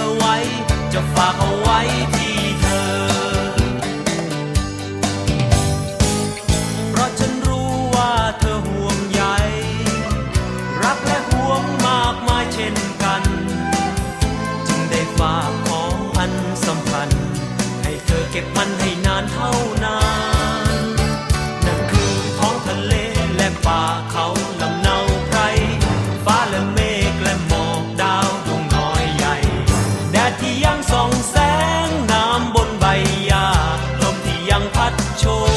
อไว้ จะฝากเอาไว้ที่เธอ เพราะฉันรู้ว่าเธอห่วงใย รักและห่วงมากมายเช่นกัน จึงได้ฝากของอันสำคัญ ให้เธอเก็บมันให้ mucho.